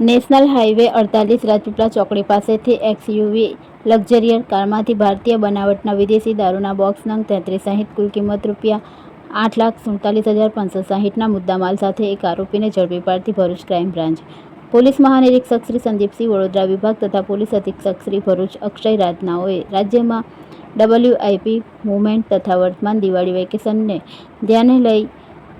National highway અડતાલીસ રાજપીપળા ચોકડી પાસેથી એક્સયુવી લક્ઝરિયર કારમાંથી ભારતીય બનાવટના વિદેશી દારૂના બોક્સ નંગ તેત્રીસ સહિત કુલ કિંમત રૂપિયા આઠ લાખ સુડતાલીસ હજાર પાંચસો સાહીઠના મુદ્દામાલ સાથે એક આરોપીને ઝડપી પાડતી ભરૂચ ક્રાઇમ બ્રાન્ચ. પોલીસ મહાનિરીક્ષક શ્રી સંદીપસિંહ વડોદરા વિભાગ તથા પોલીસ અધિક્ષક શ્રી ભરૂચ અક્ષય રાજનાઓએ રાજ્યમાં ડબલ્યુઆઈપી મુવમેન્ટ તથા વર્તમાન દિવાળી વેકેશનને ધ્યાને લઈ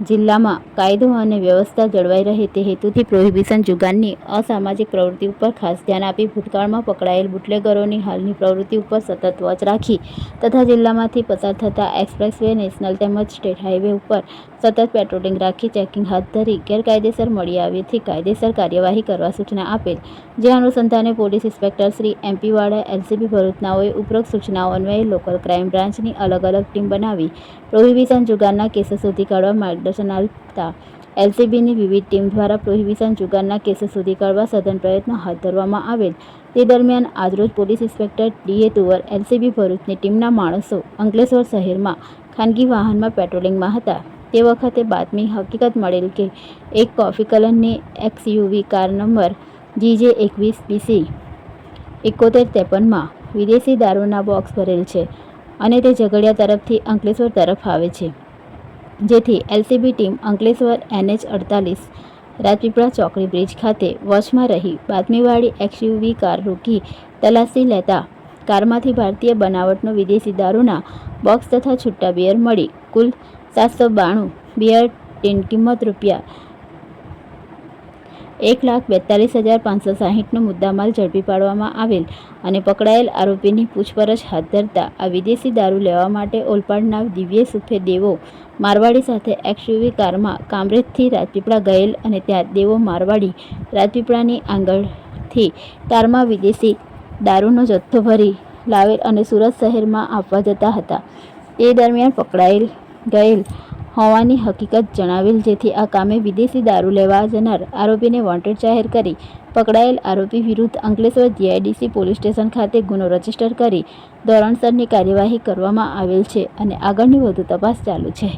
જિલ્લામાં કાયદો અને વ્યવસ્થા જળવાઈ રહે તે હેતુથી પ્રોહિબિશન જુગારની અસામાજિક પ્રવૃત્તિ ઉપર ખાસ ધ્યાન આપી ભૂતકાળમાં પકડાયેલ બુટલેગરોની હાલની પ્રવૃત્તિ ઉપર સતત વોચ રાખી તથા જિલ્લામાંથી પસાર થતા એક્સપ્રેસવે, નેશનલ તેમજ સ્ટેટ હાઈવે ઉપર સતત પેટ્રોલિંગ રાખી ચેકિંગ હાથ ધરી ગેરકાયદેસર મળી આવીથી કાયદેસર કાર્યવાહી કરવા સૂચના આપેલ. જે અનુસંધાને police inspector Shri MP Vala LCB ભરૂચનાઓએ ઉપરોક્ત સૂચનાઓ અન્વયે લોકલ ક્રાઇમ બ્રાન્ચની અલગ અલગ ટીમ બનાવી પ્રોહિબિશન જુગારના કેસો શોધી કાઢવા માર્ગદર્શન આપતા એલસીબીની વિવિધ ટીમ દ્વારા પ્રોહિબિશન જુગારના કેસો શોધી કાઢવા સઘન પ્રયત્નો હાથ ધરવામાં આવેલ. તે દરમિયાન આજરોજ police inspector DA Tuvar, LCB ભરૂચની ટીમના માણસો અંકલેશ્વર શહેરમાં ખાનગી વાહનમાં પેટ્રોલિંગમાં હતા. તે વખતે બાતમી હકીકત મળેલ કે એક કોફી કલરની એક્સયુવી કાર નંબર જીજે એકવીસ બીસી એકોતેર ત્રેપનમાં વિદેશી દારૂના બોક્સ ભરેલ છે અને તે ઝઘડિયા તરફથી અંકલેશ્વર તરફ આવે છે. જેથી એલસીબી ટીમ અંકલેશ્વર એનએચ અડતાલીસ, રાજપીપળા ચોકડી બ્રિજ ખાતે વોચમાં રહી બાતમીવાળી એક્સયુવી કાર રોકી તલાશી લેતા કારમાંથી ભારતીય બનાવટનો વિદેશી દારૂના બોક્સ તથા છૂટા બિયર મળી કુલ સાતસો બાણું, બિયર, ટીન કિંમત રૂપિયા એક લાખ બેતાલીસ હજાર પાંચસો સાહીઠનો મુદ્દામાલ ઝડપી પાડવામાં આવેલ અને પકડાયેલ આરોપીની પૂછપરછ હાથ ધરતા આ વિદેશી દારૂ લેવા માટે ઓલપાડના દિવ્ય સુફે દેવો મારવાડી સાથે એક્સયુવી કારમાં કામરેજથી રાજપીપળા ગયેલ અને ત્યાં દેવો મારવાડી રાજપીપળાની આંગળથી કારમાં વિદેશી દારૂનો જથ્થો ભરી લાવેલ અને સુરત શહેરમાં આપવા જતા હતા. તે દરમિયાન પકડાયેલ ગયેલ હોવાની હકીકત જણાવેલ જેથી આ કામે વિદેશી દારૂ લેવા જનાર આરોપીને વોન્ટેડ જાહેર કરી પકડાયેલ આરોપી વિરુદ્ધ અંકલેશ્વર જીઆઈડીસી પોલીસ સ્ટેશન ખાતે ગુનો રજિસ્ટર કરી ધોરણસરની કાર્યવાહી કરવામાં આવેલ છે અને આગળની વધુ તપાસ ચાલુ છે.